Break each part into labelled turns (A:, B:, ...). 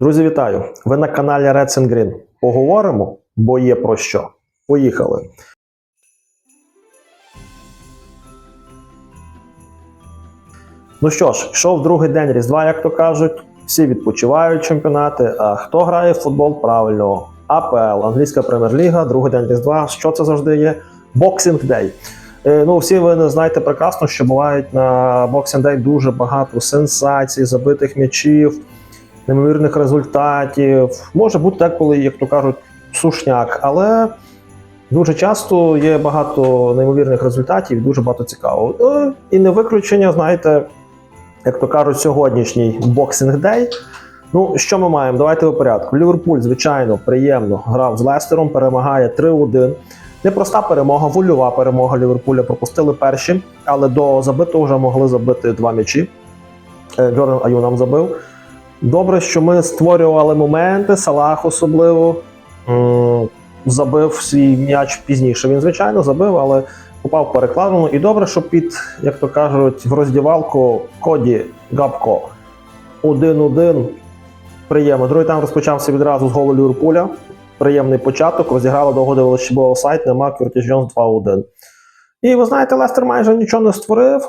A: Друзі, вітаю! Ви на каналі Reds and Green. Поговоримо, бо є про що. Поїхали. Ну що ж, йшов другий день Різдва, як то кажуть. Всі відпочивають чемпіонати. А хто грає в футбол правильно? АПЛ, англійська прем'єр-ліга, другий день Різдва. Що це завжди є? Day. Е, Ну, всі ви знаєте прекрасно, що бувають на Boxing Day дуже багато сенсацій, забитих м'ячів, неймовірних результатів. Може бути деколи, як то кажуть, сушняк, але дуже часто є багато неймовірних результатів дуже багато цікавого. Е, І не виключення, знаєте, як то кажуть, сьогоднішній Day. Ну, що ми маємо? Давайте по порядку. Ліверпуль, звичайно, приємно грав з Лестером, перемагає 3-1. Непроста перемога, вольова перемога Ліверпуля. Пропустили перші, але до забитого вже могли забити два м'ячі. Е, Джордан Аю нам забив. Добре, що ми створювали моменти, Салах особливо забив свій м'яч пізніше. Він, звичайно, забив, але попав в перекладину. І добре, що під, як то кажуть, в роздівалку Коді Габко 1-1. Приємно. Другий тайм розпочався відразу з голу Ліверпуля. Приємний початок. Розіграли довго дивилися, що було сайт, нема Кюртіс Джонс 2-1. І ви знаєте, Лестер майже нічого не створив.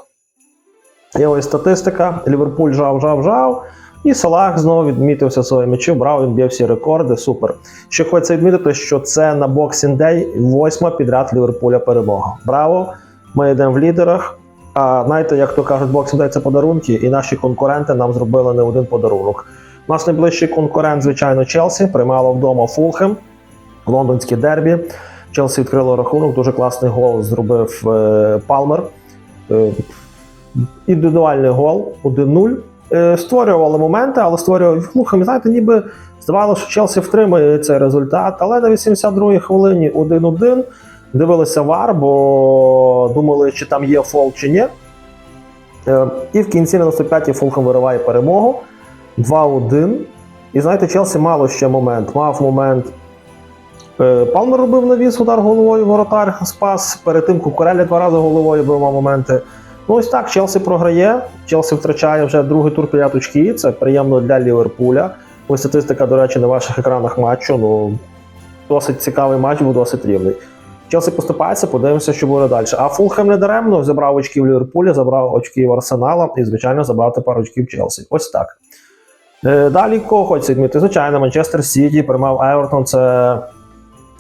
A: Є ось статистика. Ліверпуль жав, жав, жав. І Салах знову відмітився свої м'ячі, брав, він б'є всі рекорди. Супер. Ще хочеться відмітити, що це на Boxing Day восьма підряд Ліверпуля перемога. Браво! Ми йдемо в лідерах. А знаєте, як то кажуть, Boxing Day це подарунки, і наші конкуренти нам зробили не один подарунок. У нас найближчий конкурент, звичайно, Челсі, приймало вдома Фулхем, лондонське дербі. Челсі відкрило рахунок, дуже класний гол зробив е, Палмер. Е, індивідуальний гол 1-0. Е, створювали моменти, але створював Фулхем. Знаєте, ніби здавалося, що Челсі втримає цей результат. Але на 82-й хвилині 1-1. Дивилися вар, бо думали, чи там є фол чи ні. Е, і в кінці 95-й Фулхем вириває перемогу. 2-1. І знаєте, Челсі мало ще момент. Мав момент. Е, Палмер робив навіс, удар головою, воротар спас. Перед тим Кукуреля два рази головою бив моменти. Ну ось так, Челсі програє. Челсі втрачає вже другий тур 5 очки. Це приємно для Ліверпуля. Ось статистика, до речі, на ваших екранах матчу. Ну, досить цікавий матч, був досить рівний. Челсі поступається, подивимося, що буде далі. А Фулхем не даремно забрав очки в Ліверпулі, забрав очки в Арсенала і, звичайно, забрав тепер очки в Челсі. Ось так. Е, Далі кого хочеться відмітити? Звичайно, Манчестер Сіті приймав Евертон. Це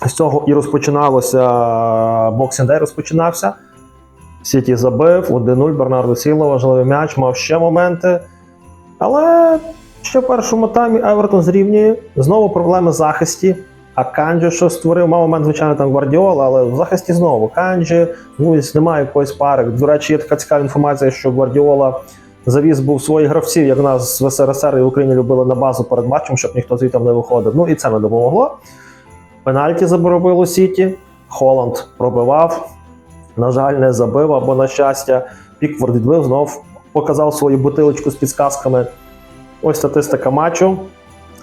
A: з цього і розпочиналося Боксінг Дей розпочинався. Сіті забив, 1-0, Бернардо Сіло, важливий м'яч, мав ще моменти. Але ще в першому таймі Евертон зрівнює. Знову проблеми в захисті. А Канджі що створив, мав момент, звичайно, там Гвардіола, але в захисті знову Канджі, ну немає якоїсь пари. До речі, є така цікава інформація, що Гвардіола завіз був своїх гравців, як нас в СРСР і в Україні любили на базу перед матчем, щоб ніхто звідти не виходив. Ну і це не допомогло. Пенальті заборобило Сіті. Холланд пробивав. На жаль, не забив або на щастя. Пікфорд відбив, знов показав свою бутилочку з підсказками. Ось статистика матчу.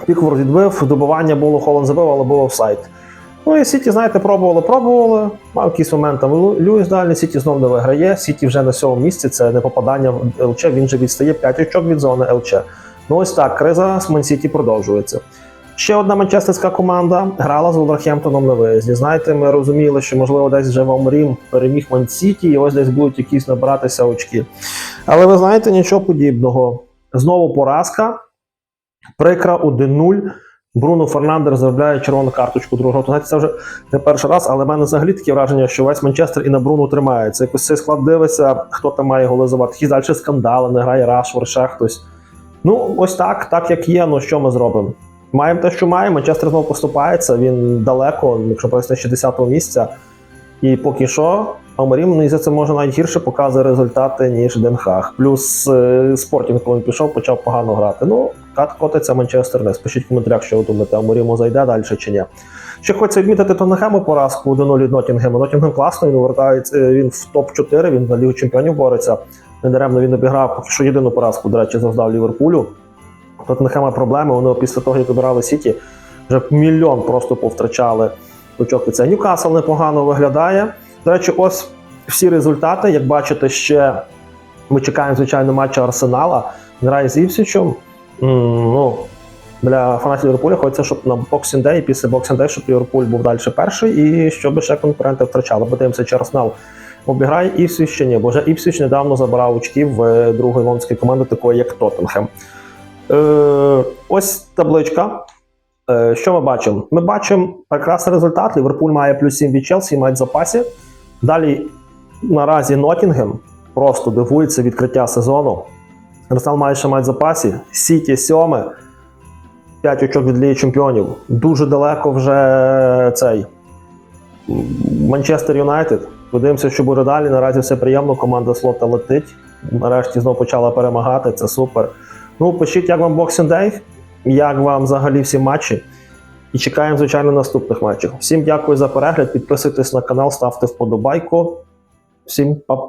A: Пікфорд відбив, добивання було, Холланд забив, але було офсайд. Ну і Сіті, знаєте, пробували, пробували. Мав якийсь момент там Льюіс далі, Сіті знов не виграє. Сіті вже на сьомому місці, це не попадання в ЛЧ, він же відстає 5 очок від зони ЛЧ. Ну ось так, криза з Ман-Сіті продовжується. Ще одна манчестерська команда грала з Волверхемптоном на виїзді. Знаєте, ми розуміли, що можливо десь вже Валмрім переміг Ман-Сіті, і ось десь будуть якісь набиратися очки. Але ви знаєте, нічого подібного. Знову поразка. Прикра 1-0. Бруно Фернандер заробляє червону карточку другого. Знаєте, це вже не перший раз, але в мене взагалі таке враження, що весь Манчестер і на Бруно тримається. Якось цей склад дивиться, хто там має голи забати. Якісь далі скандали, не грає Рашфорд, ще хтось. Ну, ось так, так як є, ну що ми зробимо? Маємо те, що маємо. Манчестер знову поступається, він далеко, якщо просто 60-го місця. І поки що, Амарім, мені здається, може навіть гірше показує результати, ніж Денхаг. Плюс е, Спортінг, коли він пішов, почав погано грати. Ну, кат котиться Манчестер не. Пишіть в коментарях, що ви думаєте, Амаріму зайде далі чи ні. Ще хочеться відмітити Тотtenхему поразку 1-0 від Ноттінгема. Ноттінгем класно, він вертається, е, він в топ-4, він на Лігу чемпіонів бореться. Недаремно він обіграв поки що єдину поразку, до речі, завдав Ліверпулю. Тоттенхема проблеми, вони після того, як обирали Сіті, вже мільйон просто повтрачали очок. Це Ньюкасл непогано виглядає. До речі, ось всі результати. Як бачите, ще ми чекаємо, звичайно, матча Арсенала. Грає з Іпсічем. М, Ну, для фанатів Ліверпуля хочеться, щоб на Boxing Day, після Boxing Day, щоб Ліверпуль був далі перший і щоб ще конкуренти втрачали. Подивимося, чи Арсенал обіграє Іпсвіч чи ні, бо вже Іпсвіч недавно забрав очків в другої лондонської команди, такої як Тоттенхем. Е, ось табличка. Е, що ми бачимо? Ми бачимо прекрасний результат. Ліверпуль має плюс 7 від Челсі, мають в запасі. Далі наразі Ноттінгем просто дивується відкриття сезону. Арсенал має ще мають в запасі. Сіті сьоме. 5 очок від Ліги Чемпіонів. Дуже далеко вже цей Манчестер Юнайтед. Подивимося, що буде далі. Наразі все приємно. Команда слота летить. Нарешті знову почала перемагати. Це супер. Ну, пишіть, як вам Boxing Day, як вам взагалі всі матчі. І чекаємо, звичайно, наступних матчів. Всім дякую за перегляд. Підписуйтесь на канал, ставте вподобайку. Всім па-па.